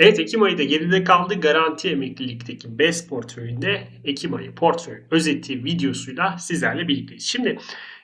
Evet Ekim ayı da geride kaldı. Garanti emeklilikteki BES portföyünde Ekim ayı portföy özeti videosuyla sizlerle birlikteyiz. Şimdi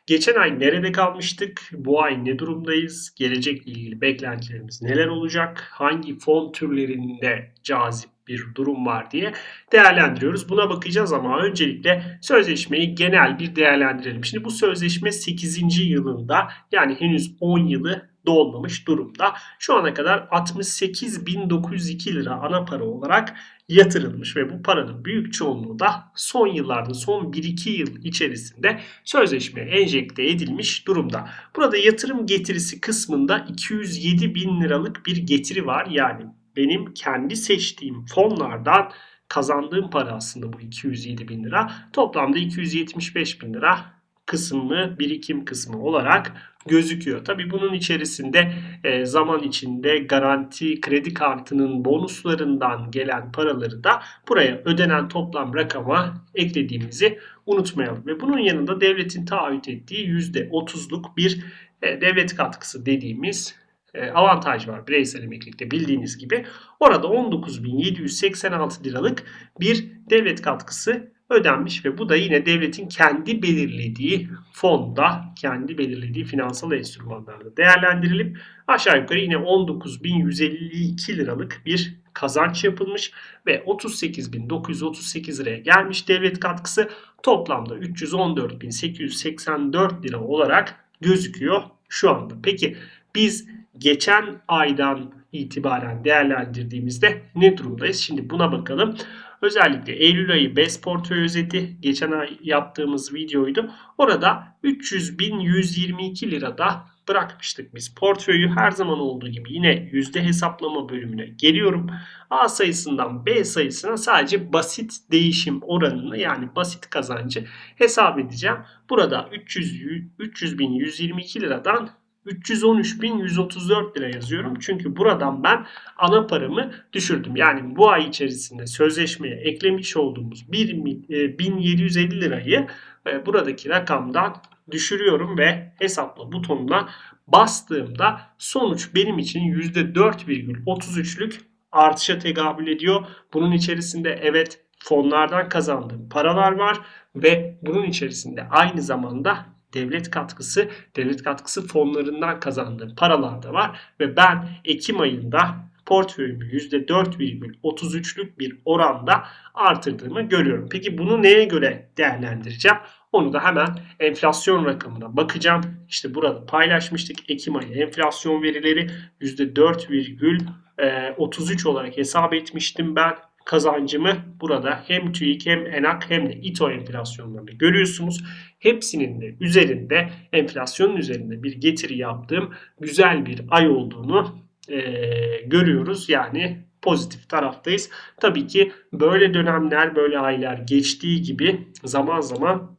geçen ay nerede kalmıştık? Bu ay ne durumdayız? Gelecekle ilgili beklentilerimiz neler olacak? Hangi fon türlerinde cazip bir durum var diye değerlendiriyoruz. Buna bakacağız ama öncelikle sözleşmeyi genel bir değerlendirelim. Şimdi bu sözleşme 8. yılında yani henüz 10 yılı dolmamış durumda. Şu ana kadar 68.902 lira ana para olarak yatırılmış ve bu paranın büyük çoğunluğu da son yıllarda son 1-2 yıl içerisinde sözleşmeye enjekte edilmiş durumda. Burada yatırım getirisi kısmında 207 bin liralık bir getiri var. Yani benim kendi seçtiğim fonlardan kazandığım para aslında bu 207 bin lira. Toplamda 275 bin lira kısmı birikim kısmı olarak gözüküyor. Tabi bunun içerisinde e, zaman içinde garanti kredi kartının bonuslarından gelen paraları da buraya ödenen toplam rakama eklediğimizi unutmayalım. Ve bunun yanında devletin taahhüt ettiği %30'luk bir e, devlet katkısı dediğimiz e, avantaj var bireysel emeklilikte bildiğiniz gibi. Orada 19.786 liralık bir devlet katkısı ödenmiş ve bu da yine devletin kendi belirlediği fonda, kendi belirlediği finansal enstrümanlarda değerlendirilip aşağı yukarı yine 19.152 liralık bir kazanç yapılmış ve 38.938 liraya gelmiş devlet katkısı toplamda 314.884 lira olarak gözüküyor şu anda. Peki biz geçen aydan itibaren değerlendirdiğimizde ne durumdayız? Şimdi buna bakalım. Özellikle Eylül ayı BES portföy özeti geçen ay yaptığımız videoydu. Orada 300.122 lirada bırakmıştık biz. Portföyü her zaman olduğu gibi yine yüzde hesaplama bölümüne geliyorum. A sayısından B sayısına sadece basit değişim oranını yani basit kazancı hesap edeceğim. Burada 300 300.122 liradan 313.134 lira yazıyorum. Çünkü buradan ben ana paramı düşürdüm. Yani bu ay içerisinde sözleşmeye eklemiş olduğumuz 1750 e, lirayı e, buradaki rakamdan düşürüyorum ve hesapla butonuna bastığımda sonuç benim için %4,33'lük artışa tekabül ediyor. Bunun içerisinde evet fonlardan kazandığım paralar var ve bunun içerisinde aynı zamanda devlet katkısı, devlet katkısı fonlarından kazandığım paralar da var ve ben Ekim ayında portföyümü %4,33'lük bir oranda artırdığımı görüyorum. Peki bunu neye göre değerlendireceğim? Onu da hemen enflasyon rakamına bakacağım. İşte burada paylaşmıştık Ekim ayı enflasyon verileri %4,33 olarak hesap etmiştim ben kazancımı burada hem TÜİK hem ENAK hem de İTO enflasyonlarını görüyorsunuz. Hepsinin de üzerinde enflasyonun üzerinde bir getiri yaptığım güzel bir ay olduğunu e, görüyoruz. Yani pozitif taraftayız. Tabii ki böyle dönemler, böyle aylar geçtiği gibi zaman zaman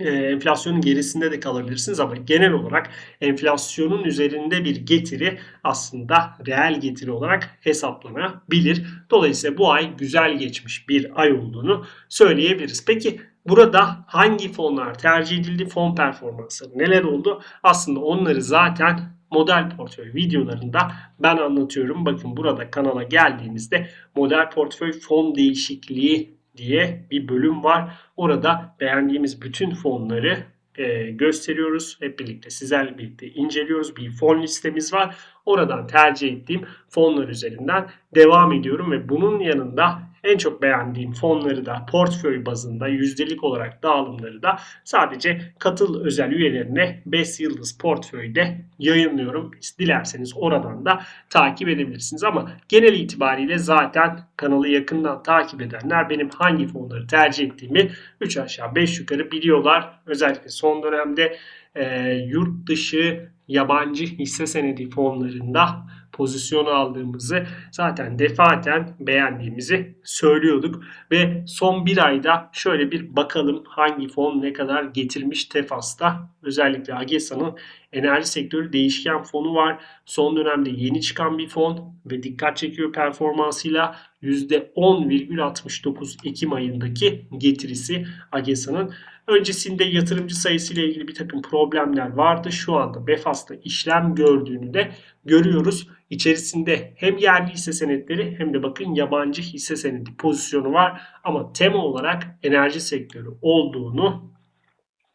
enflasyonun gerisinde de kalabilirsiniz ama genel olarak enflasyonun üzerinde bir getiri aslında reel getiri olarak hesaplanabilir. Dolayısıyla bu ay güzel geçmiş bir ay olduğunu söyleyebiliriz. Peki burada hangi fonlar tercih edildi? Fon performansları neler oldu? Aslında onları zaten model portföy videolarında ben anlatıyorum. Bakın burada kanala geldiğinizde model portföy fon değişikliği diye bir bölüm var. Orada beğendiğimiz bütün fonları e, gösteriyoruz. Hep birlikte sizlerle birlikte inceliyoruz. Bir fon listemiz var. Oradan tercih ettiğim fonlar üzerinden devam ediyorum ve bunun yanında en çok beğendiğim fonları da portföy bazında yüzdelik olarak dağılımları da sadece katıl özel üyelerine 5 yıldız portföyde yayınlıyorum. Dilerseniz oradan da takip edebilirsiniz ama genel itibariyle zaten kanalı yakından takip edenler benim hangi fonları tercih ettiğimi 3 aşağı 5 yukarı biliyorlar. Özellikle son dönemde e, yurt dışı yabancı hisse senedi fonlarında pozisyon aldığımızı zaten defaten beğendiğimizi söylüyorduk. Ve son bir ayda şöyle bir bakalım hangi fon ne kadar getirmiş Tefas'ta. Özellikle Agesa'nın enerji sektörü değişken fonu var. Son dönemde yeni çıkan bir fon ve dikkat çekiyor performansıyla %10,69 Ekim ayındaki getirisi AGESA'nın. Öncesinde yatırımcı sayısı ile ilgili bir takım problemler vardı. Şu anda Befas'ta işlem gördüğünü de görüyoruz. İçerisinde hem yerli hisse senetleri hem de bakın yabancı hisse senedi pozisyonu var. Ama tema olarak enerji sektörü olduğunu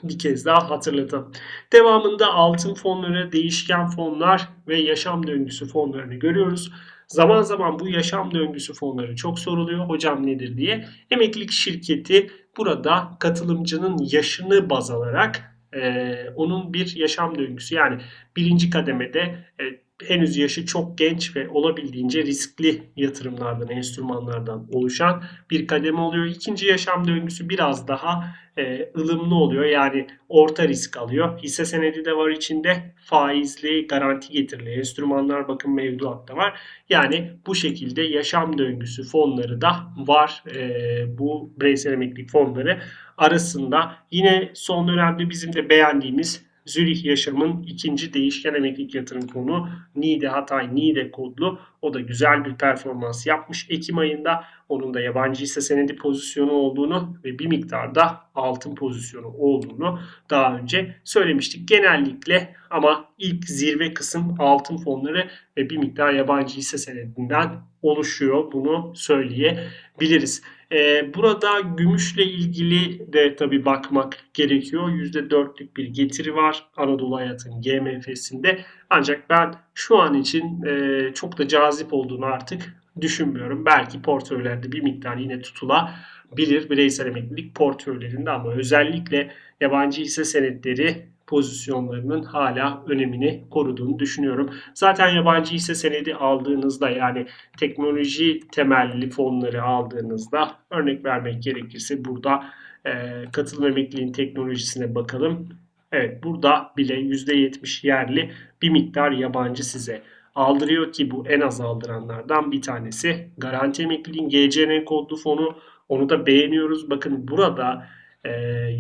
bir kez daha hatırlatalım. Devamında altın fonları, değişken fonlar ve yaşam döngüsü fonlarını görüyoruz. Zaman zaman bu yaşam döngüsü fonları çok soruluyor. Hocam nedir diye. Emeklilik şirketi burada katılımcının yaşını baz alarak e, onun bir yaşam döngüsü yani birinci kademede e, henüz yaşı çok genç ve olabildiğince riskli yatırımlardan, enstrümanlardan oluşan bir kademe oluyor. İkinci yaşam döngüsü biraz daha e, ılımlı oluyor. Yani orta risk alıyor. Hisse senedi de var içinde. Faizli, garanti getirili enstrümanlar bakın mevduatta var. Yani bu şekilde yaşam döngüsü fonları da var. E, bu bireysel emeklilik fonları arasında. Yine son dönemde bizim de beğendiğimiz Zürih Yaşam'ın ikinci değişken emeklilik yatırım fonu NİDE Hatay NİDE kodlu. O da güzel bir performans yapmış Ekim ayında. Onun da yabancı hisse senedi pozisyonu olduğunu ve bir miktarda altın pozisyonu olduğunu daha önce söylemiştik. Genellikle ama ilk zirve kısım altın fonları ve bir miktar yabancı hisse senedinden oluşuyor. Bunu söyleyebiliriz. Ee, burada gümüşle ilgili de tabi bakmak gerekiyor. %4'lük bir getiri var Anadolu Hayat'ın GMF'sinde. Ancak ben şu an için e, çok da cazip olduğunu artık düşünmüyorum. Belki portföylerde bir miktar yine tutulabilir bireysel emeklilik portföylerinde ama özellikle yabancı hisse senetleri pozisyonlarının hala önemini koruduğunu düşünüyorum. Zaten yabancı hisse senedi aldığınızda yani teknoloji temelli fonları aldığınızda örnek vermek gerekirse burada e, katılım emekliliğin teknolojisine bakalım. Evet burada bile %70 yerli bir miktar yabancı size aldırıyor ki bu en az aldıranlardan bir tanesi. Garanti emekliliğin GCN kodlu fonu onu da beğeniyoruz. Bakın burada e,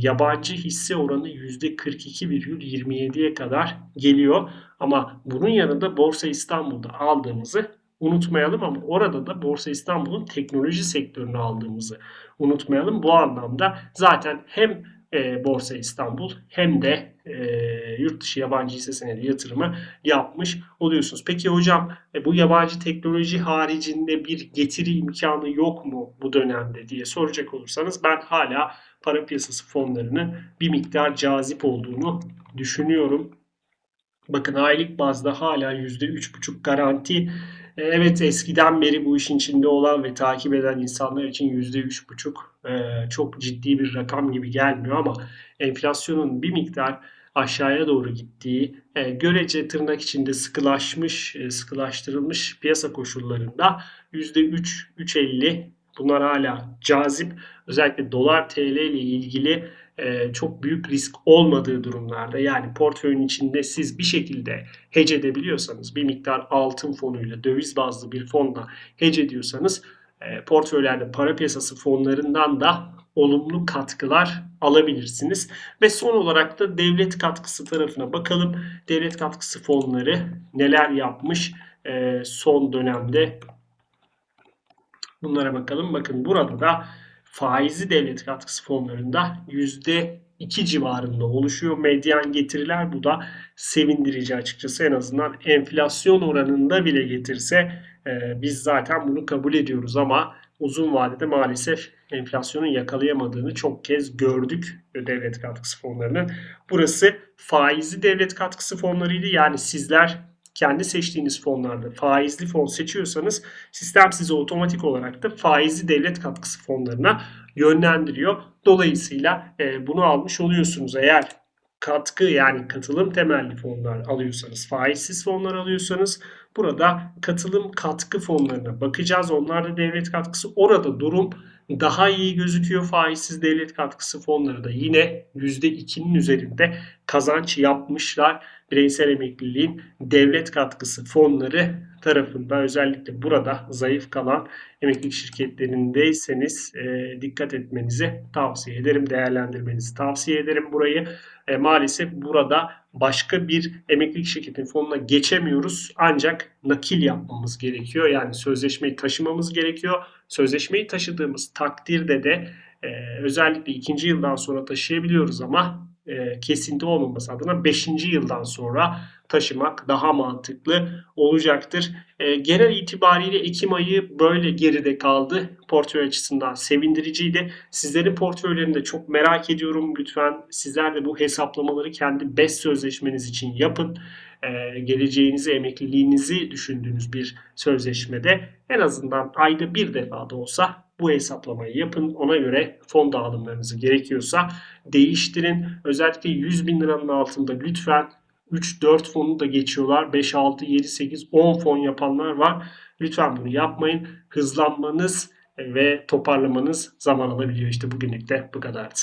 yabancı hisse oranı %42,27'ye kadar geliyor. Ama bunun yanında Borsa İstanbul'da aldığımızı unutmayalım ama orada da Borsa İstanbul'un teknoloji sektörünü aldığımızı unutmayalım. Bu anlamda zaten hem e, Borsa İstanbul hem de e, yurt dışı yabancı hisse senedi yatırımı yapmış oluyorsunuz. Peki hocam e, bu yabancı teknoloji haricinde bir getiri imkanı yok mu bu dönemde diye soracak olursanız ben hala para piyasası fonlarının bir miktar cazip olduğunu düşünüyorum. Bakın aylık bazda hala %3,5 garanti evet eskiden beri bu işin içinde olan ve takip eden insanlar için %3,5 e, çok ciddi bir rakam gibi gelmiyor ama enflasyonun bir miktar aşağıya doğru gittiği, e, görece tırnak içinde sıkılaşmış, sıkılaştırılmış piyasa koşullarında %3, 3.50 bunlar hala cazip. Özellikle dolar TL ile ilgili e, çok büyük risk olmadığı durumlarda yani portföyün içinde siz bir şekilde hedge edebiliyorsanız bir miktar altın fonuyla döviz bazlı bir fonla hedge ediyorsanız e, portföylerde para piyasası fonlarından da olumlu katkılar alabilirsiniz. Ve son olarak da devlet katkısı tarafına bakalım. Devlet katkısı fonları neler yapmış e, son dönemde bunlara bakalım. Bakın burada da faizli devlet katkısı fonlarında %2 civarında oluşuyor. Medyan getiriler bu da sevindirici açıkçası en azından enflasyon oranında bile getirse e, biz zaten bunu kabul ediyoruz ama uzun vadede maalesef enflasyonun yakalayamadığını çok kez gördük devlet katkısı fonlarının. Burası faizli devlet katkısı fonlarıydı. Yani sizler kendi seçtiğiniz fonlarda faizli fon seçiyorsanız sistem sizi otomatik olarak da faizli devlet katkısı fonlarına yönlendiriyor. Dolayısıyla e, bunu almış oluyorsunuz. Eğer katkı yani katılım temelli fonlar alıyorsanız, faizsiz fonlar alıyorsanız burada katılım katkı fonlarına bakacağız. Onlar da devlet katkısı. Orada durum daha iyi gözüküyor. Faizsiz devlet katkısı fonları da yine %2'nin üzerinde kazanç yapmışlar. Bireysel emekliliğin devlet katkısı fonları tarafında özellikle burada zayıf kalan emeklilik şirketlerindeyseniz e, dikkat etmenizi tavsiye ederim. Değerlendirmenizi tavsiye ederim burayı. E, maalesef burada başka bir emeklilik şirketinin fonuna geçemiyoruz. Ancak nakil yapmamız gerekiyor. Yani sözleşmeyi taşımamız gerekiyor. Sözleşmeyi taşıdığımız takdirde de e, özellikle ikinci yıldan sonra taşıyabiliyoruz ama e, kesinti olmaması adına 5. yıldan sonra taşımak daha mantıklı olacaktır. E, genel itibariyle Ekim ayı böyle geride kaldı. Portföy açısından sevindiriciydi. Sizlerin portföylerini de çok merak ediyorum. Lütfen sizler de bu hesaplamaları kendi BES sözleşmeniz için yapın. E, geleceğinizi, emekliliğinizi düşündüğünüz bir sözleşmede en azından ayda bir defa da olsa bu hesaplamayı yapın. Ona göre fon dağılımlarınızı gerekiyorsa değiştirin. Özellikle 100 bin liranın altında lütfen 3-4 fonu da geçiyorlar. 5, 6, 7, 8, 10 fon yapanlar var. Lütfen bunu yapmayın. Hızlanmanız ve toparlamanız zaman alabiliyor. İşte bugünlük de bu kadardı.